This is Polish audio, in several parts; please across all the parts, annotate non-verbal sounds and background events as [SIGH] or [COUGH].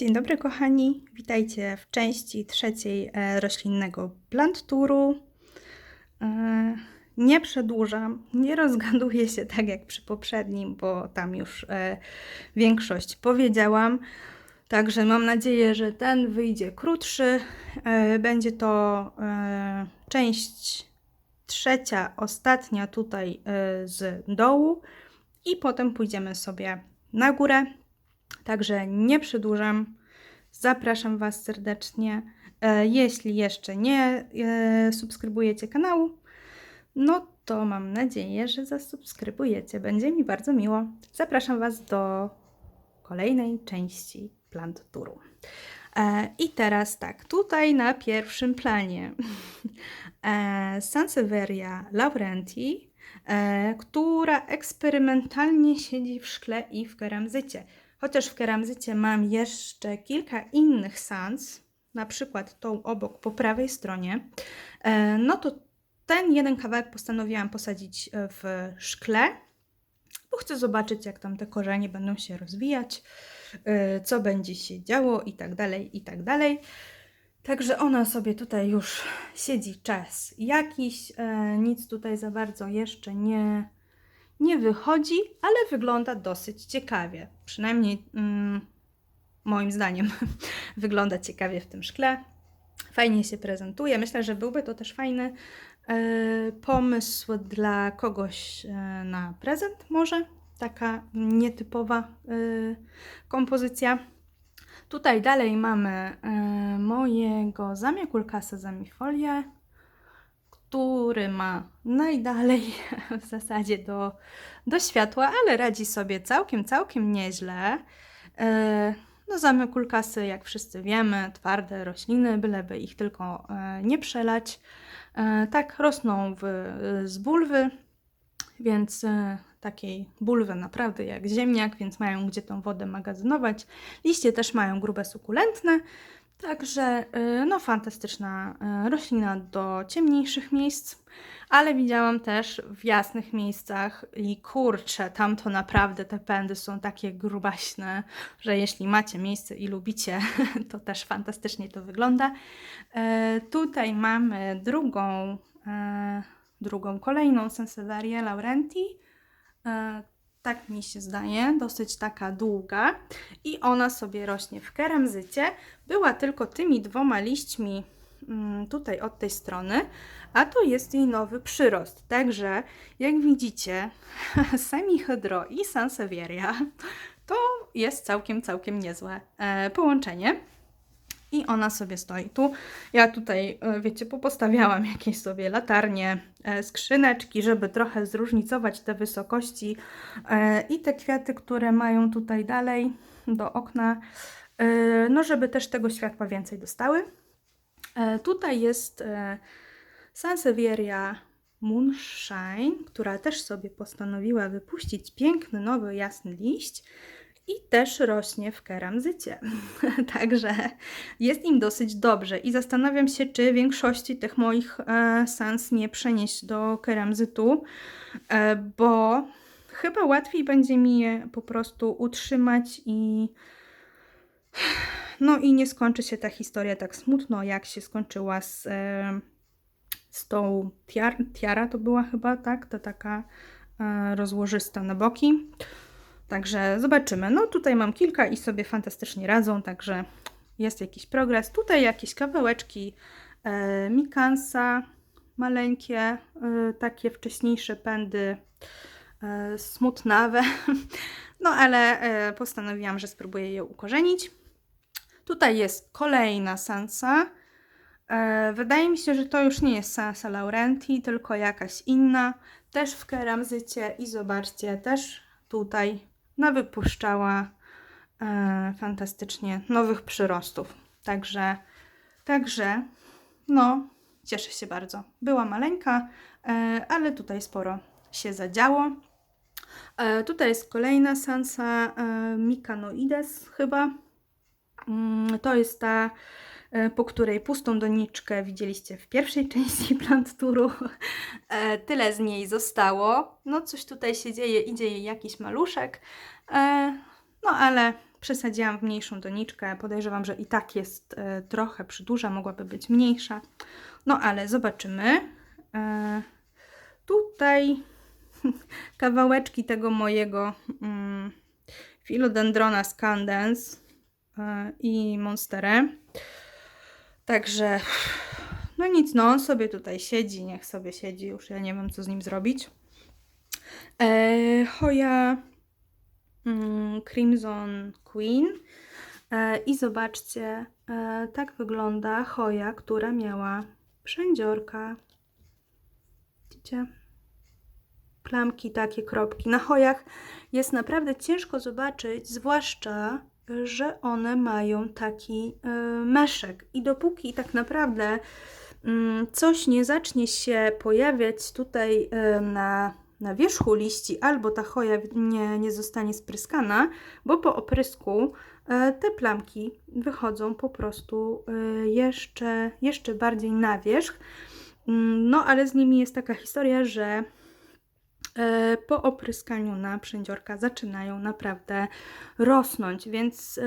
Dzień dobry kochani, witajcie w części trzeciej e, roślinnego plant touru. E, Nie przedłużam, nie rozgaduję się tak jak przy poprzednim, bo tam już e, większość powiedziałam. Także mam nadzieję, że ten wyjdzie krótszy. Będzie to część trzecia, ostatnia tutaj z dołu i potem pójdziemy sobie na górę. Także nie przedłużam. Zapraszam Was serdecznie. E, Jeśli jeszcze nie e, subskrybujecie kanału, no to mam nadzieję, że zasubskrybujecie. Będzie mi bardzo miło. Zapraszam Was do kolejnej części Plant Touru. E, I teraz tak, tutaj na pierwszym planie [LAUGHS] Sansevieria laurenti, która eksperymentalnie siedzi w szkle i w keramzycie. Chociaż w keramzycie mam jeszcze kilka innych sans, na przykład tą obok po prawej stronie, e, no to ten jeden kawałek postanowiłam posadzić e, w szkle, bo chcę zobaczyć, jak tam te korzenie będą się rozwijać, e, co będzie się działo i tak dalej, i tak dalej. Także ona sobie tutaj już siedzi czas jakiś, nic tutaj za bardzo jeszcze nie, nie wychodzi, ale wygląda dosyć ciekawie. Przynajmniej mm, moim zdaniem [LAUGHS] wygląda ciekawie w tym szkle. Fajnie się prezentuje. Myślę, że byłby to też fajny e, pomysł dla kogoś e, na prezent, może taka nietypowa e, kompozycja. Tutaj dalej mamy mojego zamiakulka sezamifolię, który ma najdalej [LAUGHS] w zasadzie do, do światła, ale radzi sobie całkiem, całkiem nieźle. E, No zamykulkasy, jak wszyscy wiemy, twarde rośliny, byleby ich tylko e, nie przelać. E, Tak rosną w, z bulwy, więc takiej bulwy naprawdę jak ziemniak, więc mają gdzie tą wodę magazynować. Liście też mają grube sukulentne, także y, no fantastyczna y, roślina do ciemniejszych miejsc, ale widziałam też w jasnych miejscach i kurczę, tam to naprawdę te pędy są takie grubaśne, że jeśli macie miejsce i lubicie, [LAUGHS] to też fantastycznie to wygląda. E, Tutaj mamy drugą, drugą kolejną Sansevieria laurenti. Tak mi się zdaje, dosyć taka długa i ona sobie rośnie w keramzycie. Była tylko tymi dwoma liśćmi mm, tutaj od tej strony, a to jest jej nowy przyrost. Także jak widzicie, [LAUGHS] Semihydro i Sansevieria to jest całkiem, całkiem niezłe e, połączenie. I ona sobie stoi tu. Ja tutaj, e, wiecie, popostawiałam jakieś sobie latarnie, e, skrzyneczki, żeby trochę zróżnicować te wysokości e, i te kwiaty, które mają tutaj dalej do okna, no żeby też tego światła więcej dostały. Tutaj jest Sansevieria Moonshine, która też sobie postanowiła wypuścić piękny, nowy, jasny liść i też rośnie w keramzycie. [LAUGHS] Także jest im dosyć dobrze i zastanawiam się, czy większości tych moich e, nie przenieść do keramzytu, e, bo chyba łatwiej będzie mi je po prostu utrzymać i no i nie skończy się ta historia tak smutno, jak się skończyła z, e, z tą tiar, tiara, to była chyba, tak? Ta taka e, rozłożysta na boki. Także zobaczymy. No tutaj mam kilka i sobie fantastycznie radzą, także jest jakiś progres. Tutaj jakieś kawałeczki e, mikansa, maleńkie, e, takie wcześniejsze pędy e, smutnawe. [LAUGHS] No ale e, postanowiłam, że spróbuję je ukorzenić. Tutaj jest kolejna sansa. E, wydaje mi się, że to już nie jest sansa laurenti, tylko jakaś inna. Też w keramzycie i zobaczcie, też tutaj nawypuszczała e, fantastycznie nowych przyrostów. Także, także, no, cieszę się bardzo. Była maleńka, e, ale tutaj sporo się zadziało. E, tutaj jest kolejna sansa e, Mikanoides chyba. Mm, To jest ta, po której pustą doniczkę widzieliście w pierwszej [LAUGHS] części plant touru. E, Tyle z niej zostało. No coś tutaj się dzieje, idzie jej jakiś maluszek. E, No ale Przesadziłam w mniejszą doniczkę. Podejrzewam, że i tak jest e, trochę przydłuża, mogłaby być mniejsza. No ale zobaczymy. E, tutaj [LAUGHS] kawałeczki tego mojego mm, Philodendrona scandens e, i Monsterę. Także no nic, no on sobie tutaj siedzi, niech sobie siedzi, już ja nie wiem co z nim zrobić. E, Hoja mm, Crimson Queen e, i zobaczcie, e, tak wygląda Hoja, która miała przędziorka. Widzicie? Plamki, takie kropki. Na hojach jest naprawdę ciężko zobaczyć, zwłaszcza, że one mają taki e, meszek. I dopóki tak naprawdę mm, coś nie zacznie się pojawiać tutaj e, na, na wierzchu liści, albo ta choja nie, nie zostanie spryskana, bo po oprysku e, te plamki wychodzą po prostu jeszcze, jeszcze bardziej na wierzch. Mm, No, ale z nimi jest taka historia, że po opryskaniu na przędziorka zaczynają naprawdę rosnąć, więc e,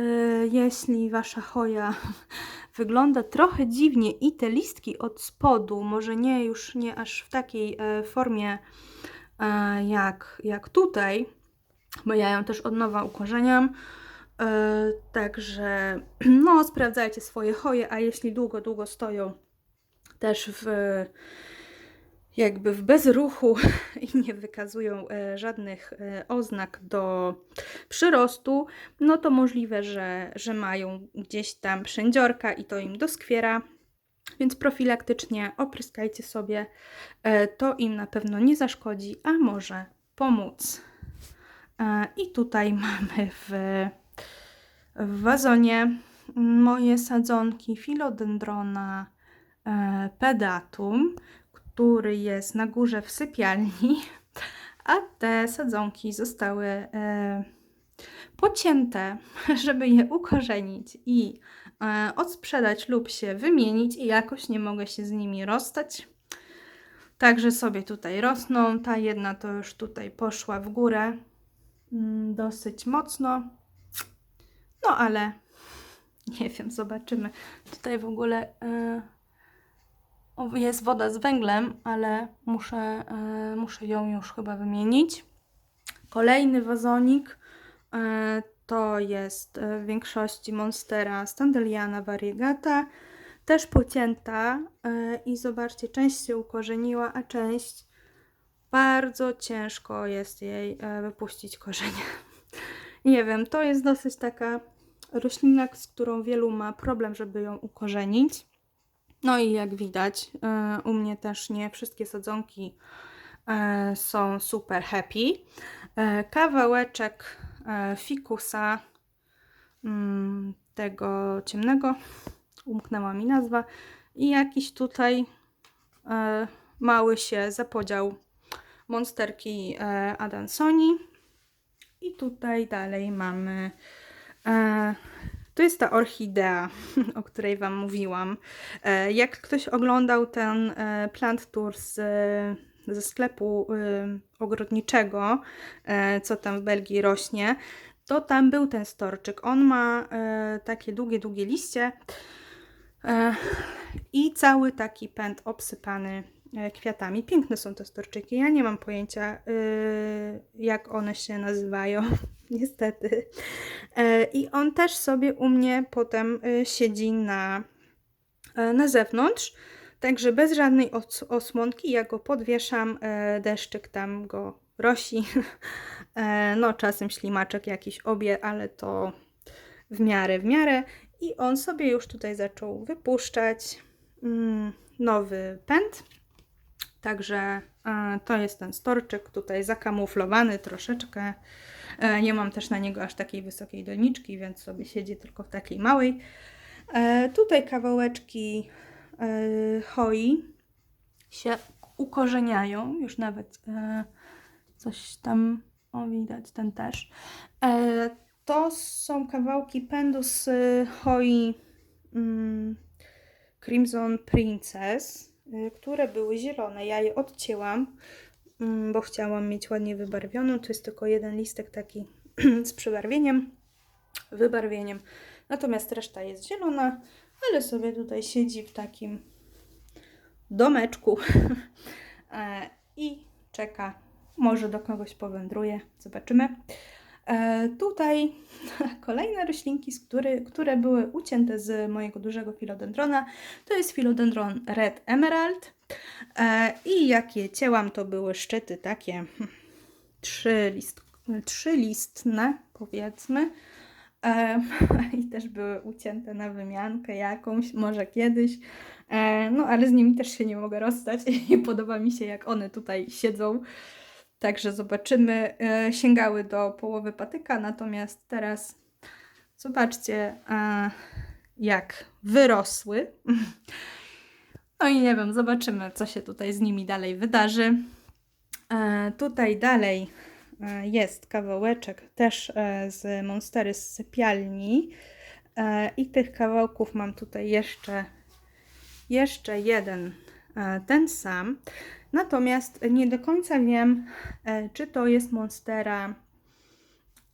jeśli wasza choja [LAUGHS] wygląda trochę dziwnie i te listki od spodu, może nie już nie aż w takiej e, formie e, jak, jak tutaj, bo ja ją też od nowa ukorzeniam. E, Także [CLEARS THROAT] no, sprawdzajcie swoje choje, a jeśli długo, długo stoją też w jakby w bezruchu [LAUGHS] i nie wykazują e, żadnych e, oznak do przyrostu, no to możliwe, że, że mają gdzieś tam przędziorka i to im doskwiera. Więc profilaktycznie opryskajcie sobie, e, to im na pewno nie zaszkodzi, a może pomóc. I tutaj [LAUGHS] mamy w, w wazonie moje sadzonki Philodendrona e, pedatum, który jest na górze w sypialni, [LAUGHS] a te sadzonki zostały e, pocięte, [LAUGHS] żeby je ukorzenić i e, odsprzedać lub się wymienić i jakoś nie mogę się z nimi rozstać. Także sobie tutaj rosną. Ta jedna to już tutaj poszła w górę mm, dosyć mocno. No ale [LAUGHS] nie wiem, zobaczymy. Tutaj w ogóle e, jest woda z węglem, ale muszę, e, muszę ją już chyba wymienić. Kolejny wazonik e, to jest e, w większości Monstera Standeliana variegata, też pocięta i zobaczcie, część się ukorzeniła, a część bardzo ciężko jest jej wypuścić korzenie. [LAUGHS] Nie wiem, to jest dosyć taka roślina, z którą wielu ma problem, żeby ją ukorzenić. No i jak widać, e, u mnie też nie wszystkie sadzonki e, są super happy. E, Kawałeczek fikusa mm, tego ciemnego, umknęła mi nazwa, i jakiś tutaj mały się zapodział monsterki Adansoni. I tutaj dalej mamy. E, to jest ta orchidea, [LAUGHS] o której Wam mówiłam. E, jak ktoś oglądał ten e, plant tour z, ze sklepu e, ogrodniczego, e, co tam w Belgii rośnie, to tam był ten storczyk. On ma e, takie długie, długie liście e, i cały taki pęd obsypany e, kwiatami. Piękne są te storczyki. Ja nie mam pojęcia, e, jak one się nazywają, [LAUGHS] niestety. E, I on też sobie u mnie potem e, siedzi na, e, na zewnątrz. Także bez żadnej os- osłonki ja go podwieszam, e, deszczyk tam go rosi. [LAUGHS] No, czasem ślimaczek jakiś obie, ale to w miarę, w miarę. I on sobie już tutaj zaczął wypuszczać mm, nowy pęd. Także to jest ten storczyk tutaj zakamuflowany troszeczkę. E, nie mam też na niego aż takiej wysokiej doniczki, więc sobie siedzi tylko w takiej małej. E, tutaj kawałeczki e, hoi się ukorzeniają, już nawet coś tam, o widać ten też. To są kawałki pędu z hoi mm, Crimson Princess, y, które były zielone. Ja je odcięłam, bo chciałam mieć ładnie wybarwioną. To jest tylko jeden listek taki [CLEARS THROAT] z przybarwieniem. wybarwieniem. Natomiast reszta jest zielona, ale sobie tutaj siedzi w takim domeczku [LAUGHS] E, i czeka. Może do kogoś powędruje. Zobaczymy. E, tutaj [LAUGHS] kolejne roślinki, z który, które były ucięte z mojego dużego filodendrona. To jest filodendron Red Emerald. E, I jak je cięłam, to były szczyty takie hmm, trzy, list, trzylistne, powiedzmy. E, [LAUGHS] I też były ucięte na wymiankę jakąś, może kiedyś. E, no ale z nimi też się nie mogę rozstać [LAUGHS] i podoba mi się, jak one tutaj siedzą. Także zobaczymy. Sięgały do połowy patyka, natomiast teraz zobaczcie, jak wyrosły. [LAUGHS] No i nie wiem, zobaczymy, co się tutaj z nimi dalej wydarzy. E, tutaj dalej e, jest kawałeczek też e, z Monstery z sypialni. E, I tych kawałków mam tutaj jeszcze, jeszcze jeden, ten sam. Natomiast nie do końca wiem, czy to jest Monstera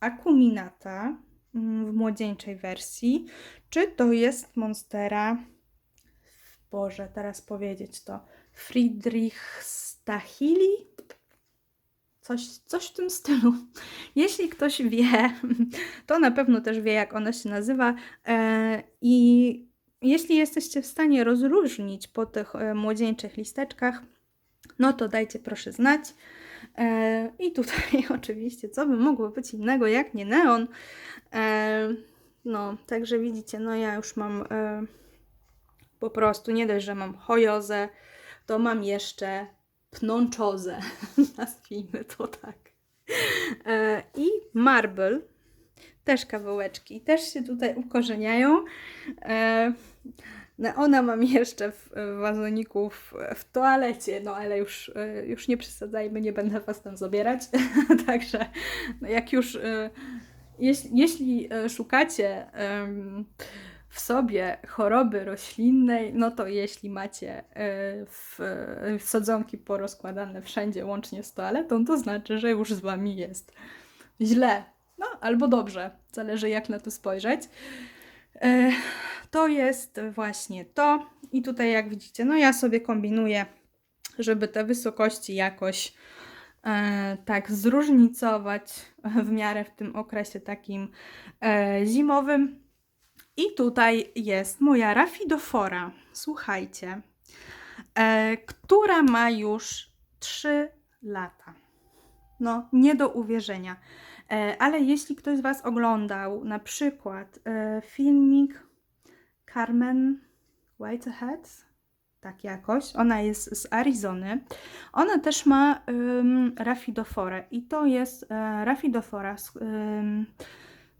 Acuminata mm, w młodzieńczej wersji, czy to jest Monstera, Boże, teraz powiedzieć to, Friedrich Stachili? Coś, coś w tym stylu. [LAUGHS] Jeśli ktoś wie, [LAUGHS] to na pewno też wie, jak ona się nazywa. E, I jeśli jesteście w stanie rozróżnić po tych e, młodzieńczych listeczkach, no to dajcie proszę znać. E, I tutaj [LAUGHS] oczywiście, co by mogło być innego jak nie neon. No, także widzicie, no ja już mam po prostu, nie dość, że mam chojozę, to mam jeszcze pnączozę, [LAUGHS] nazwijmy to tak. E, I marble, też kawałeczki, też się tutaj ukorzeniają. E, no ona mam jeszcze w wazoniku w, w toalecie, no ale już, e, już nie przesadzajmy, nie będę Was tam zabierać. [LAUGHS] Także no jak już, jeśli, jeśli szukacie w sobie choroby roślinnej, no to jeśli macie e, w, w sadzonki porozkładane wszędzie, łącznie z toaletą, to znaczy, że już z Wami jest źle. No, albo dobrze, zależy jak na to spojrzeć. E, To jest właśnie to. I tutaj, jak widzicie, no ja sobie kombinuję, żeby te wysokości jakoś e, tak zróżnicować w miarę w tym okresie takim e, zimowym. I tutaj jest moja rafidofora, słuchajcie, e, która ma już 3 lata. No, nie do uwierzenia. E, ale jeśli ktoś z Was oglądał na przykład e, filmik Carmen Whitehead, tak jakoś, ona jest z Arizony, ona też ma ym, rafidoforę i to jest e, rafidofora z,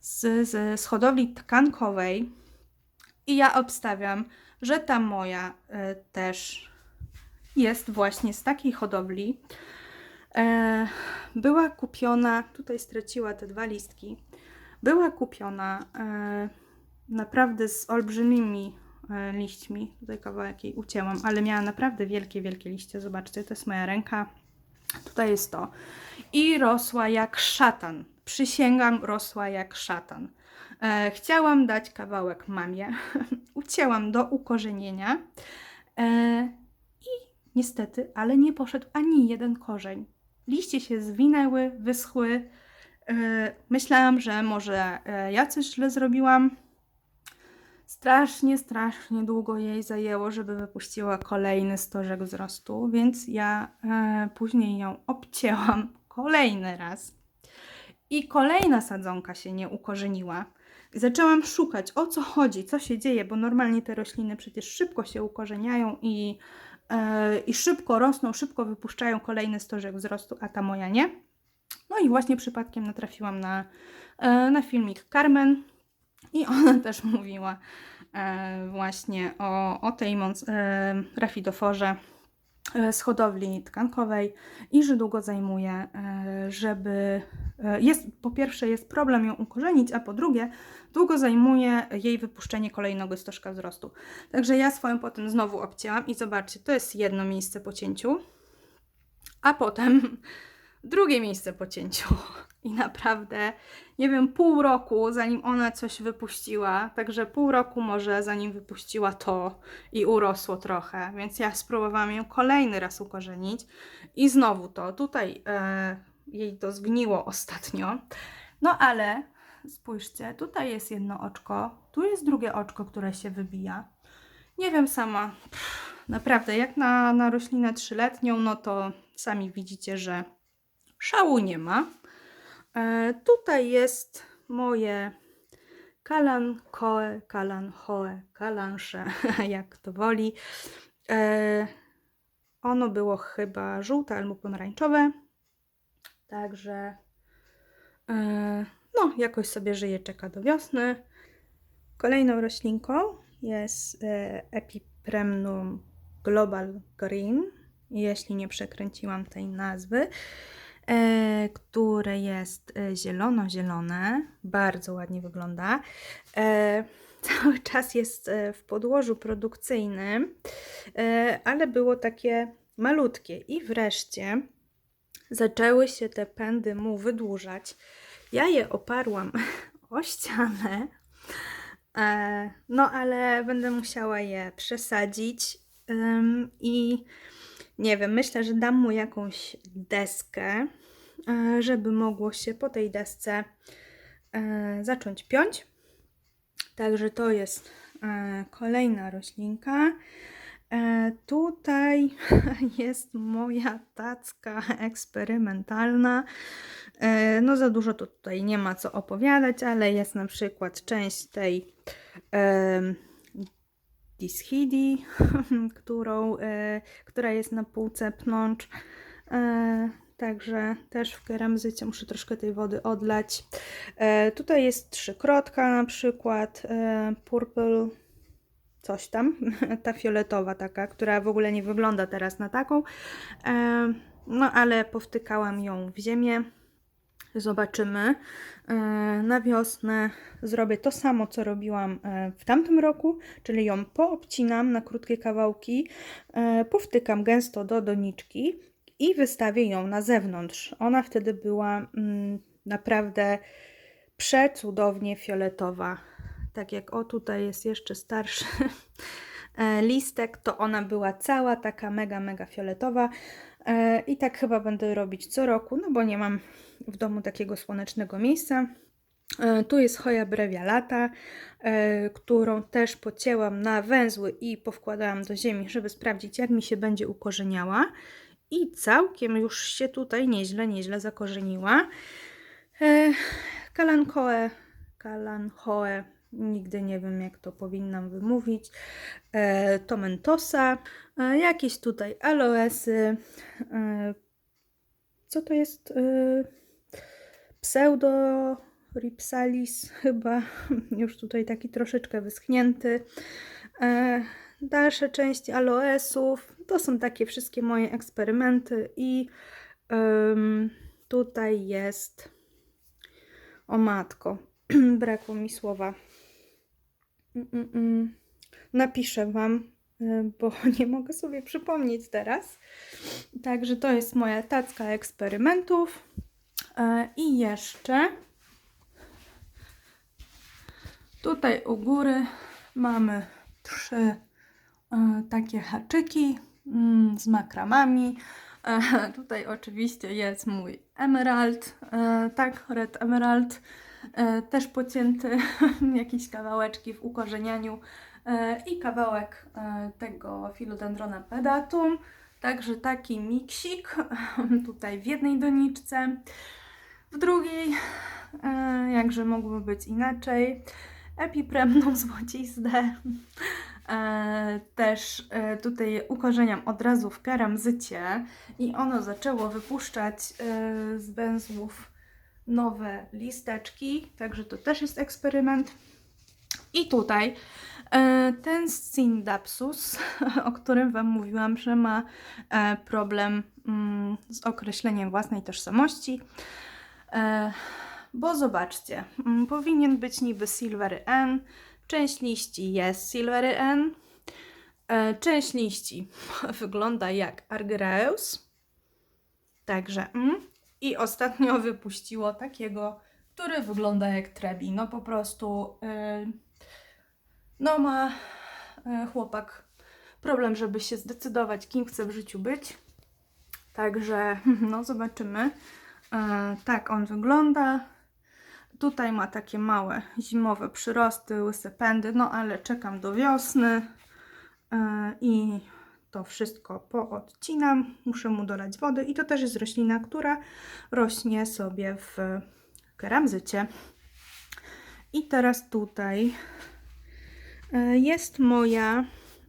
z, z, z hodowli tkankowej i ja obstawiam, że ta moja e, też jest właśnie z takiej hodowli. E, była kupiona, tutaj straciła te dwa listki, była kupiona e, naprawdę z olbrzymimi e, liśćmi. Tutaj kawałek jej ucięłam, ale miała naprawdę wielkie, wielkie liście. Zobaczcie, to jest moja ręka. Tutaj jest to. I rosła jak szatan. Przysięgam, rosła jak szatan. E, chciałam dać kawałek mamie. [LAUGHS] Ucięłam do ukorzenienia. E, I niestety, ale nie poszedł ani jeden korzeń. Liście się zwinęły, wyschły. E, Myślałam, że może e, ja coś źle zrobiłam. Strasznie, strasznie długo jej zajęło, żeby wypuściła kolejny stożek wzrostu, więc ja e, później ją obcięłam [LAUGHS] kolejny raz. I kolejna sadzonka się nie ukorzeniła. Zaczęłam szukać, o co chodzi, co się dzieje, bo normalnie te rośliny przecież szybko się ukorzeniają i, e, i szybko rosną, szybko wypuszczają kolejny stożek wzrostu, a ta moja nie. No i właśnie przypadkiem natrafiłam na, e, na filmik Carmen i ona też mówiła e, właśnie o, o tej e, rafidoforze z hodowli tkankowej i że długo zajmuje, e, żeby. e, Jest, po pierwsze, jest problem ją ukorzenić, a po drugie, długo zajmuje jej wypuszczenie kolejnego stożka wzrostu. Także ja swoją potem znowu obcięłam i zobaczcie, to jest jedno miejsce po cięciu, a potem drugie miejsce po cięciu. [LAUGHS] I naprawdę, nie wiem, pół roku zanim ona coś wypuściła, także pół roku może zanim wypuściła to i urosło trochę, więc ja spróbowałam ją kolejny raz ukorzenić. I znowu to, tutaj e, jej to zgniło ostatnio, no ale spójrzcie, tutaj jest jedno oczko, tu jest drugie oczko, które się wybija. Nie wiem sama, Pff, naprawdę, jak na, na roślinę trzyletnią, no to sami widzicie, że szału nie ma. E, tutaj jest moje kalankoe, kalanchoe, kalansze, [LAUGHS] jak kto woli. E, ono było chyba żółte albo pomarańczowe. Także e, no, jakoś sobie żyje, czeka do wiosny. Kolejną roślinką jest e, Epipremnum Global Green, jeśli nie przekręciłam tej nazwy, które jest e, zielono-zielone, bardzo ładnie wygląda. E, [LAUGHS] cały czas jest e, w podłożu produkcyjnym, e, ale było takie malutkie. I wreszcie zaczęły się te pędy mu wydłużać. Ja je oparłam [LAUGHS] o ścianę, e, no ale będę musiała je przesadzić. I nie wiem, myślę, że dam mu jakąś deskę, e, żeby mogło się po tej desce e, zacząć piąć. Także to jest e, kolejna roślinka. E, Tutaj [LAUGHS] jest moja tacka eksperymentalna. E, No za dużo to tutaj nie ma co opowiadać, ale jest na przykład część tej Dishidi, [LAUGHS] którą, e, która jest na półce pnącz. Także też w keramzycie muszę troszkę tej wody odlać. E, Tutaj jest trzykrotka na przykład, e, purple coś tam, [LAUGHS] ta fioletowa taka, która w ogóle nie wygląda teraz na taką. E, No ale powtykałam ją w ziemię. Zobaczymy. E, Na wiosnę zrobię to samo, co robiłam e, w tamtym roku, czyli ją poobcinam na krótkie kawałki, e, powtykam gęsto do doniczki i wystawię ją na zewnątrz. Ona wtedy była mm, naprawdę przecudownie fioletowa. Tak jak o tutaj jest jeszcze starszy [LAUGHS] e, listek, to ona była cała taka mega, mega fioletowa. E, I tak chyba będę robić co roku, no bo nie mam w domu takiego słonecznego miejsca. E, Tu jest choja brevialata, e, którą też pocięłam na węzły i powkładałam do ziemi, żeby sprawdzić, jak mi się będzie ukorzeniała. I całkiem już się tutaj nieźle, nieźle zakorzeniła. E, Kalanchoe, kalanchoe, nigdy nie wiem, jak to powinnam wymówić. E, Tomentosa, e, jakieś tutaj aloesy. Co to jest? Pseudo Ripsalis chyba, [LAUGHS] już tutaj taki troszeczkę wyschnięty. Dalsze części aloesów, to są takie wszystkie moje eksperymenty i tutaj jest, o matko, [CLEARS THROAT] brakło mi słowa. Mm, mm, mm. Napiszę Wam, y, bo [LAUGHS] nie mogę sobie przypomnieć teraz. Także to jest moja tacka eksperymentów. E, I jeszcze tutaj u góry mamy trzy takie haczyki mm, z makramami. E, [LAUGHS] Tutaj oczywiście jest mój emerald, e, tak, red emerald, e, też pocięty, [LAUGHS] jakieś kawałeczki w ukorzenianiu e, i kawałek e, tego philodendrona pedatum. Także taki miksik [LAUGHS] tutaj w jednej doniczce, w drugiej, e, jakże mogłoby być inaczej, epipremną złociste. E, też e, tutaj ukorzeniam od razu w keramzycie i ono zaczęło wypuszczać e, z węzłów nowe listeczki, także to też jest eksperyment. I tutaj ten Scindapsus, [LAUGHS] o którym Wam mówiłam, że ma problem mm, z określeniem własnej tożsamości. Bo zobaczcie, mm, powinien być niby Silvery N, część liści jest Silvery N, e, część liści [LAUGHS] wygląda jak Argyreus, także mm, i ostatnio [LAUGHS] wypuściło takiego, który wygląda jak Trebi. No po prostu, yy, no ma yy, chłopak problem, żeby się zdecydować, kim chce w życiu być. Także, [LAUGHS] no zobaczymy. Yy, tak on wygląda. Tutaj ma takie małe zimowe przyrosty, łyse pędy, no ale czekam do wiosny yy, i to wszystko poodcinam. Muszę mu dolać wody i to też jest roślina, która rośnie sobie w keramzycie. I teraz tutaj e, jest moja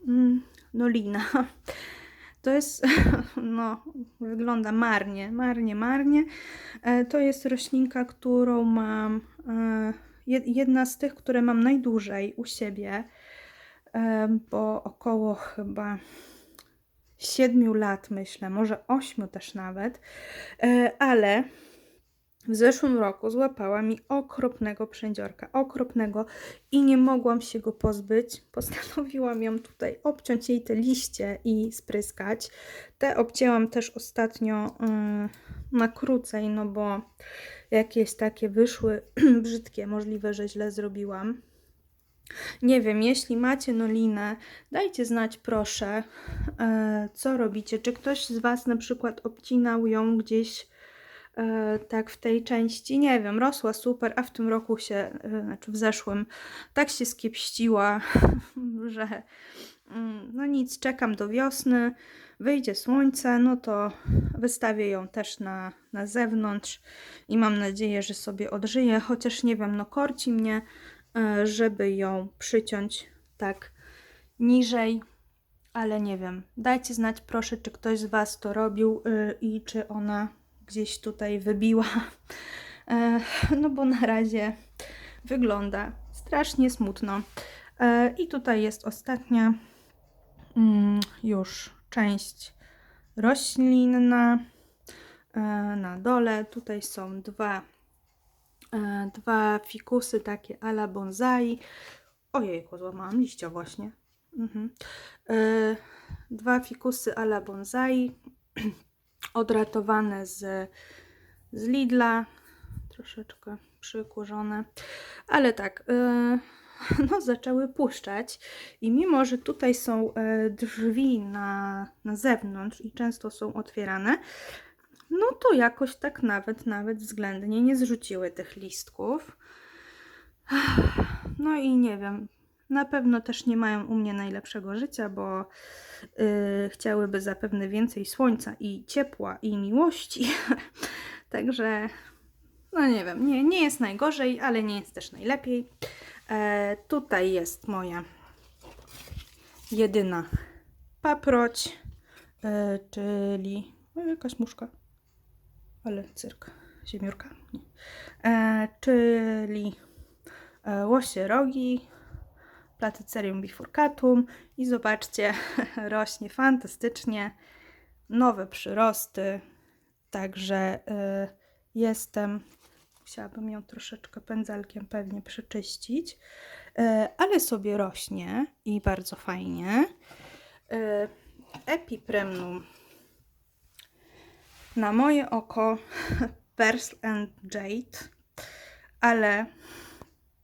mm, nolina. [LAUGHS] To jest, [LAUGHS] no, wygląda marnie, marnie, marnie. E, To jest roślinka, którą mam, e, jed- jedna z tych, które mam najdłużej u siebie, e, bo około chyba 7 lat, myślę, może 8 też nawet, ale w zeszłym roku złapała mi okropnego przędziorka, okropnego i nie mogłam się go pozbyć. [LAUGHS] Postanowiłam ją tutaj obciąć jej te liście i spryskać. Te obcięłam też ostatnio yy, na krócej, no bo jakieś takie wyszły [CLEARS THROAT] brzydkie, możliwe, że źle zrobiłam. Nie wiem, jeśli macie nolinę, dajcie znać proszę, e, co robicie. Czy ktoś z Was na przykład obcinał ją gdzieś tak w tej części? Nie wiem, rosła super, a w tym roku się, e, znaczy w zeszłym, tak się skiepściła, [LAUGHS] że mm, no nic, czekam do wiosny, wyjdzie słońce, no to wystawię ją też na, na zewnątrz i mam nadzieję, że sobie odżyje, chociaż nie wiem, no korci mnie, e, żeby ją przyciąć tak niżej, ale nie wiem. Dajcie znać proszę, czy ktoś z Was to robił i czy ona gdzieś tutaj wybiła. E, No bo na razie wygląda strasznie smutno. E, I tutaj jest ostatnia mm, już część roślinna. E, Na dole tutaj są dwa, dwa fikusy takie ala bonsai. Ojej, złamałam liścia właśnie. Mhm. Dwa fikusy ala bonsai [CLEARS THROAT] odratowane z, z Lidla. Troszeczkę przykurzone. Ale tak, e, [LAUGHS] no zaczęły puszczać i mimo, że tutaj są e, drzwi na, na zewnątrz i często są otwierane, no to jakoś tak nawet, nawet względnie nie zrzuciły tych listków. [SIGHS] No i nie wiem, na pewno też nie mają u mnie najlepszego życia, bo y, chciałyby zapewne więcej słońca i ciepła i miłości. [LAUGHS] Także, no nie wiem, nie, nie jest najgorzej, ale nie jest też najlepiej. E, tutaj jest moja jedyna paproć, e, czyli o, jakaś muszka, ale cyrk, ziemiórka, nie. E, czyli e, łosie rogi, Platycerium bifurcatum i zobaczcie, [LAUGHS] rośnie fantastycznie, nowe przyrosty, także y, jestem, musiałabym ją troszeczkę pędzelkiem pewnie przeczyścić, y, ale sobie rośnie i bardzo fajnie. Y, Epipremnum. Na moje oko [LAUGHS] Pearl and Jade, ale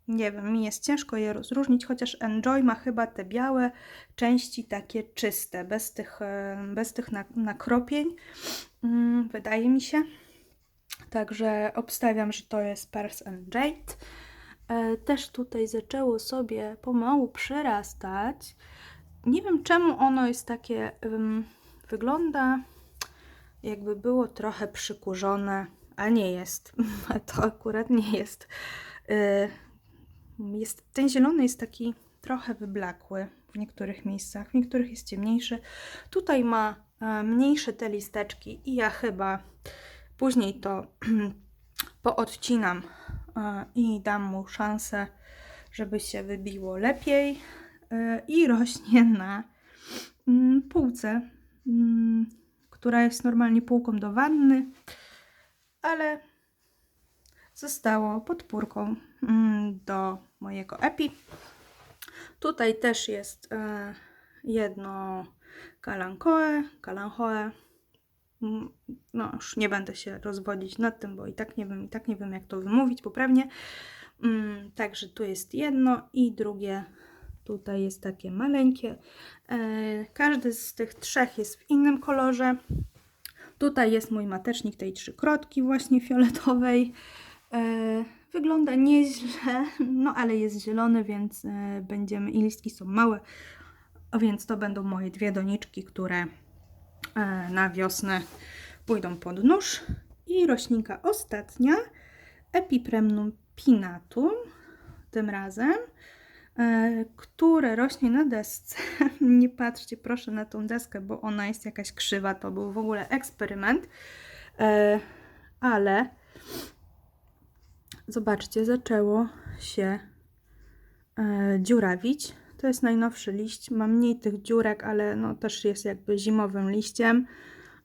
nie wiem, mi jest ciężko je rozróżnić, chociaż Enjoy ma chyba te białe części takie czyste, bez tych, e, bez tych nak- nakropień, mm, wydaje mi się. Także obstawiam, że to jest Pers and Jade. E, Też tutaj zaczęło sobie pomału przyrastać. Nie wiem czemu ono jest takie, wygląda jakby było trochę przykurzone, a nie jest. [LAUGHS] To akurat nie jest. Jest, ten zielony jest taki trochę wyblakły w niektórych miejscach, w niektórych jest ciemniejszy. Tutaj ma e, mniejsze te listeczki i ja chyba później to [CLEARS THROAT] poodcinam e, i dam mu szansę, żeby się wybiło lepiej e, i rośnie [LAUGHS] na mm, półce, mm, która jest normalnie półką do wanny, ale zostało podpórką mm, do mojego epi. Tutaj też jest e, jedno kalankoe, kalanchoe. mm, no już nie będę się rozwodzić nad tym, bo i tak nie wiem, i tak nie wiem jak to wymówić poprawnie. Mm, Także tu jest jedno i drugie tutaj jest takie maleńkie. E, Każdy z tych trzech jest w innym kolorze. Tutaj jest mój matecznik tej trzykrotki właśnie fioletowej. E, Wygląda nieźle, [LAUGHS] no ale jest zielony, więc e, będziemy i listki są małe, więc to będą moje dwie doniczki, które e, na wiosnę pójdą pod nóż. I roślinka ostatnia, Epipremnum pinatum, tym razem, e, które rośnie na desce. [LAUGHS] Nie patrzcie proszę na tą deskę, bo ona jest jakaś krzywa. To był w ogóle eksperyment, ale zobaczcie, zaczęło się e, dziurawić. To jest najnowszy liść. Ma mniej tych dziurek, ale no też jest jakby zimowym liściem.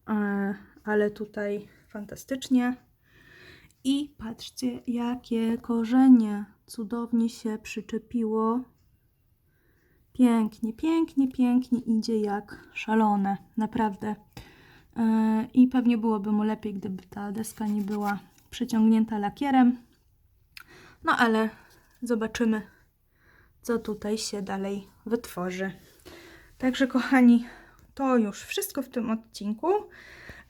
E, ale tutaj fantastycznie. I patrzcie, jakie korzenie cudownie się przyczepiło. Pięknie, pięknie, pięknie idzie jak szalone, naprawdę. E, I pewnie byłoby mu lepiej, gdyby ta deska nie była przyciągnięta lakierem. No ale zobaczymy, co tutaj się dalej wytworzy. Także, kochani, to już wszystko w tym odcinku.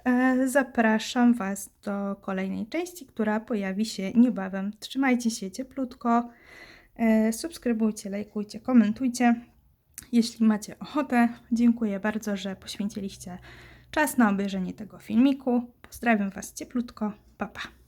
E, Zapraszam Was do kolejnej części, która pojawi się niebawem. Trzymajcie się cieplutko. E, Subskrybujcie, lajkujcie, komentujcie. Jeśli macie ochotę, dziękuję bardzo, że poświęciliście czas na obejrzenie tego filmiku. Pozdrawiam Was cieplutko. Pa, pa.